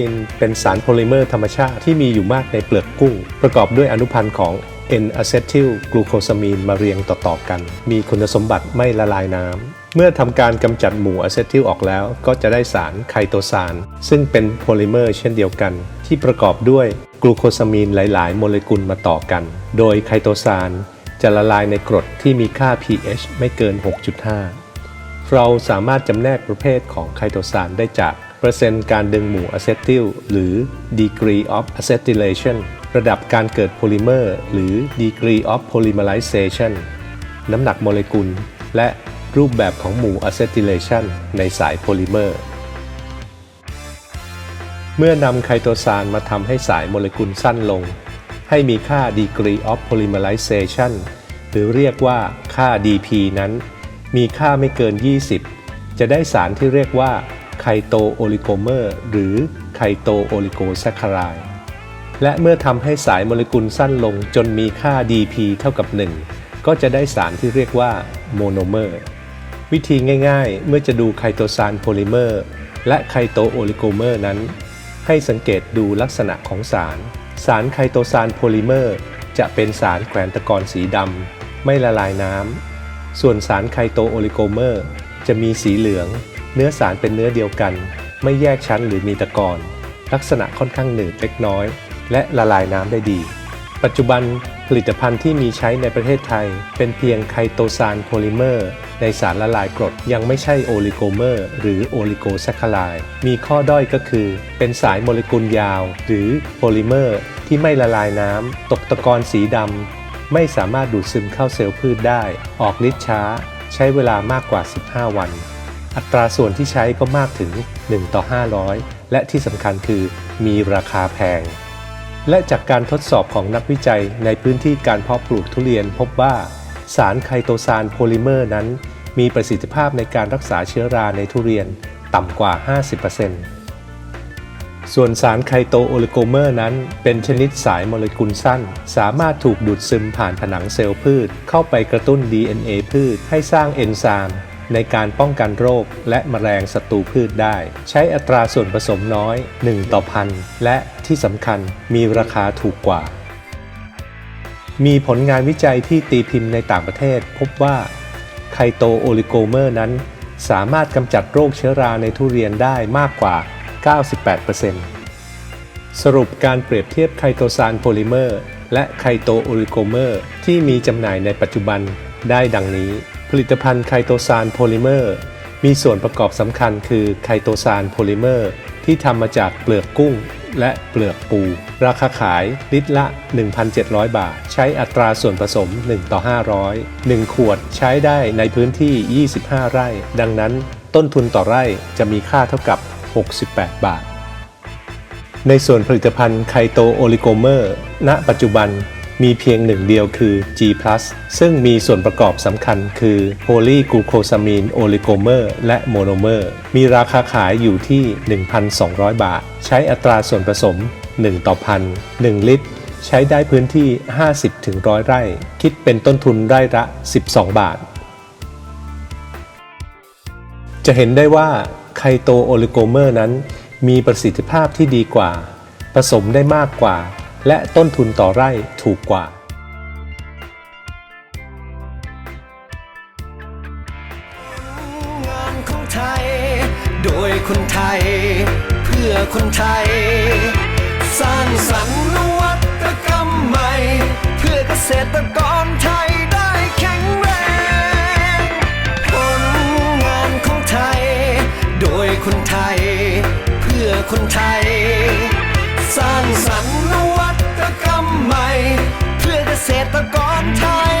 ตินเป็นสารโพลิเมอร์ธรรมชาติที่มีอยู่มากในเปลือกกุ้ง ประกอบด้วยอนุพันธ์ของ N-acetyl glucosamine มาเรียงต่อๆกัน มีคุณสมบัติไม่ละลายน้ำเมื่อทำการกำจัดหมู่อะเซทิลออกแล้ว ก็จะได้สารไคโตซานซึ่งเป็นโพลิเมอร์เช่นเดียวกัน ที่ประกอบด้วยกลูโคซามีนหลาย ๆ โมเลกุลมาต่อกัน โดยไคโตซานจะละลายในกรดที่มีค่า pH ไม่เกิน 6.5 เราสามารถจำแนกประเภทของไคโตซานได้จาก เปอร์เซ็นต์การดึงหมู่อะเซทิลหรือ degree of acetylation ระดับการเกิดโพลิเมอร์หรือ degree of polymerization น้ำหนักโมเลกุล และรูปแบบของหมู่อะเซทิเลชันในสายโพลิเมอร์ เมื่อนำไคโตซานมาทำให้สายโมเลกุลสั้นลง ให้มีค่า degree of polymerization หรือเรียกว่าค่า dp นั้น มีค่าไม่เกิน 20 จะได้สารที่เรียกว่า ไคโตโอลิโกเมอร์หรือไคโตโอลิโกแซคคารายและเมื่อทำให้สายโมเลกุลสั้นลงจนมีค่า dp เท่ากับ 1 ก็จะได้สารที่เรียกว่าโมโนเมอร์ วิธีง่ายๆ เมื่อจะดูไคโตซานโพลิเมอร์และไคโตโอลิโกเมอร์นั้น ให้สังเกตดูลักษณะของสาร สารไคโตซานโพลิเมอร์จะเป็นสารแขวนตะกอนสีดำไม่ละลายน้ำส่วนสารไคโตโอลิโกเมอร์จะมีสีเหลือง เนื้อสารเป็นเนื้อเดียวกัน ไม่แยกชั้นหรือมีตะกอนลักษณะค่อนข้างหนืดเล็กน้อย และละลายน้ำได้ดี ปัจจุบันผลิตภัณฑ์ที่มีใช้ในประเทศไทย เป็นเพียงไคโตซานโพลิเมอร์ ในสารละลายกรดยังไม่ใช่โอลิโกเมอร์ หรือโอลิโกแซคคารายมีข้อด้อยก็คือ เป็นสายโมเลกุลยาว หรือโพลิเมอร์ ที่ไม่ละลายน้ำตกตะกอนสีดำไม่สามารถดูดซึมเข้าเซลล์พืชได้ ออกฤทธิ์ช้า ใช้เวลามากกว่า 15 วัน อัตราส่วนที่ใช้ก็มากถึง 1 ต่อ 500 และที่สำคัญคือมีราคาแพง และจากการทดสอบของนักวิจัยในพื้นที่การเพาะปลูกทุเรียนพบว่า สารไคโตซานโพลิเมอร์นั้น มีประสิทธิภาพในการรักษาเชื้อราในทุเรียนต่ำกว่า 50%ส่วนสารไคโตโอลิโกเมอร์นั้น เป็นชนิดสายโมเลกุลสั้น สามารถถูกดูดซึมผ่านผนังเซลล์พืช เข้าไปกระตุ้น DNA พืชให้สร้างเอนไซม์ ในการป้องกันโรคและแมลงศัตรูพืชได้ ใช้อัตราส่วนผสมน้อย 1 ต่อพันและที่สำคัญมีราคาถูกกว่า มีผลงานวิจัยที่ตีพิมพ์ในต่างประเทศ พบว่าไคโตโอลิโกเมอร์นั้น สามารถกำจัดโรคเชื้อราในทุเรียนได้มากกว่า 98%สรุปการเปรียบเทียบไคโตซานโพลิเมอร์และไคโตโอลิโกเมอร์ที่มีจำหน่ายในปัจจุบันได้ดังนี้ ผลิตภัณฑ์ไคโตซานโพลิเมอร์ มีส่วนประกอบสำคัญคือไคโตซานโพลิเมอร์ ที่ทำมาจากเปลือกกุ้งและเปลือกปู ราคาขายลิตรละ 1,700 บาท ใช้อัตราส่วนผสม 1 ต่อ 500 1 ขวดใช้ได้ในพื้นที่ 25 ไร่ ดังนั้นต้นทุนต่อไร่จะมีค่าเท่ากับ 68 บาท ในส่วนผลิตภัณฑ์ไคโตโอลิโกเมอร์ ณ ปัจจุบัน มีเพียงหนึ่งเดียวคือ G+ ซึ่งมีส่วนประกอบสำคัญคือโพลีกลูโคซามีนโอลิโกเมอร์และโมโนเมอร์ มีราคาขายอยู่ที่ 1,200 บาท ใช้อัตราส่วนผสม 1 ต่อพัน 1 ลิตร ใช้ได้พื้นที่ 50-100 ไร่ คิดเป็นต้นทุนไร่ละ 12 บาท จะเห็นได้ว่าไคโตโอลิโกเมอร์นั้นมีประสิทธิภาพที่ดีกว่า ผสมได้มากกว่า และต้นทุนต่อไร่ถูกกว่า งานของไทย โดยคนไทย เพื่อคนไทย สร้างสรรค์นวัตกรรมใหม่ เพื่อเกษตรกรไทยได้แข็งแรงผลงานของไทย โดยคนไทย เพื่อคนไทย สร้างสรรค์ ษตรกรไทย